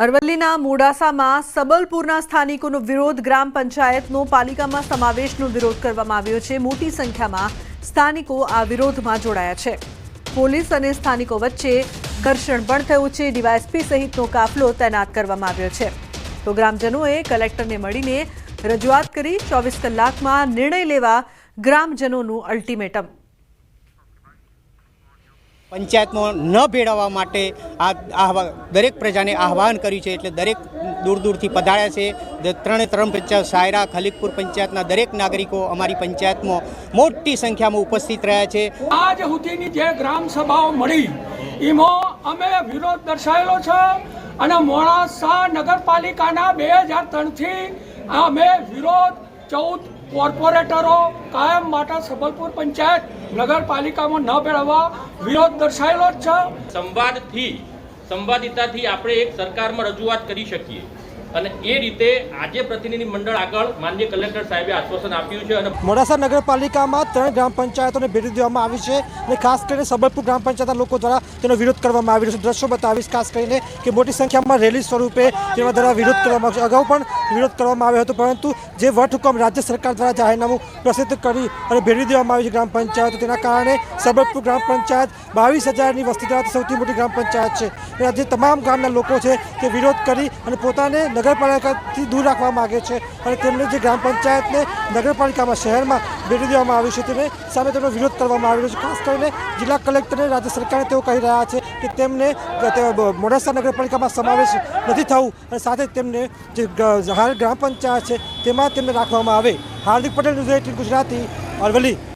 અરવલ્લીના મોડાસામાં સબલપુરના સ્થાનિકોનો વિરોધ ગ્રામ પંચાયતનો પાલિકામાં સમાવેશનો વિરોધ કરવામાં આવ્યો છે. મોટી સંખ્યામાં સ્થાનિકો આ વિરોધમાં જોડાયા છે. પોલીસ અને સ્થાનિકો વચ્ચે ઘર્ષણ પણ થયું છે. ડીવાયએસપી સહિતનો કાફલો તૈનાત કરવામાં આવ્યો છે. તો ગ્રામજનોએ કલેક્ટરને મળીને રજૂઆત કરી ચોવીસ કલાકમાં નિર્ણય લેવા ગ્રામજનોનું અલ્ટિમેટમ. પંચાયતમાં ન ભેળવવા માટે આ દરેક પ્રજાને આહવાન કર્યું છે, એટલે દરેક દૂર દૂરથી પધાર્યા છે. ત્રણે ત્રણ પંચાયત, સાયરા ખલીકપુર પંચાયતના દરેક નાગરિકો અમારી પંચાયતમાં મોટી સંખ્યામાં ઉપસ્થિત રહ્યા છે. આજ સુધીની જે ગ્રામ સભાઓ મળી, એમાં અમે વિરોધ દર્શાવેલો છે અને મોડાસા નગરપાલિકાના બે હજાર ત્રણથી અમે વિરોધ ચૌદ કોર્પોરેટરો કાયમ માટે સબલપુર પંચાયત નગરપાલિકામાં ન ભેળવવા વિરોધ દર્શાયેલો જ છે. સંવાદથી, સંવાદિતાથી આપણે એક સરકારમાં રજૂઆત કરી શકીએ. અને એ રીતે આજે પ્રતિનિધિ મંડળ આગળ માનનીય કલેક્ટર સાહેબે આશ્વાસન આપ્યું છે અને મોડાસા નગરપાલિકામાં ત્રણ ગ્રામ પંચાયતોને ભેટી દેવામાં આવી છે અને ખાસ કરીને સબલપુર ગ્રામ પંચાયતના લોકો દ્વારા તેનો વિરોધ કરવામાં આવી રહ્યો છે. દ્રશ્યો બતાવીશ ખાસ કરીને કે મોટી સંખ્યામાં રેલી સ્વરૂપે તેના દ્વારા વિરોધ કરવામાં આવ્યો અગાઉ પણ વિરોધ કરવામાં આવ્યો હતો, પરંતુ જે વટહુકમ રાજ્ય સરકાર દ્વારા જાહેરનામું પ્રસિદ્ધ કરી અને ભેટી દેવામાં આવ્યું છે ગ્રામ પંચાયતો, તેના કારણે સબલપુર ગ્રામ પંચાયત બાવીસ હજારની વસ્તી ધરાવતી સૌથી મોટી ગ્રામ પંચાયત છે. અને આજે તમામ ગામના લોકો છે તે વિરોધ કરી અને પોતાને નગરપાલિકાથી દૂર રાખવા માગે છે અને તેમને જે ગ્રામ પંચાયતને નગરપાલિકામાં શહેરમાં ભેટી દેવામાં આવ્યું છે તેને સામે તેમનો વિરોધ કરવામાં આવ્યો છે. ખાસ કરીને જિલ્લા કલેક્ટરને રાજ્ય સરકારને તેઓ કહી રહ્યા છે કે તેમને મોડાસા નગરપાલિકામાં સમાવેશ નથી થવું અને સાથે તેમને જે હાલ ગ્રામ પંચાયત છે તેમાં તેમને રાખવામાં આવે. હાર્દિક પટેલ ગુજરાતી, અરવલ્લી.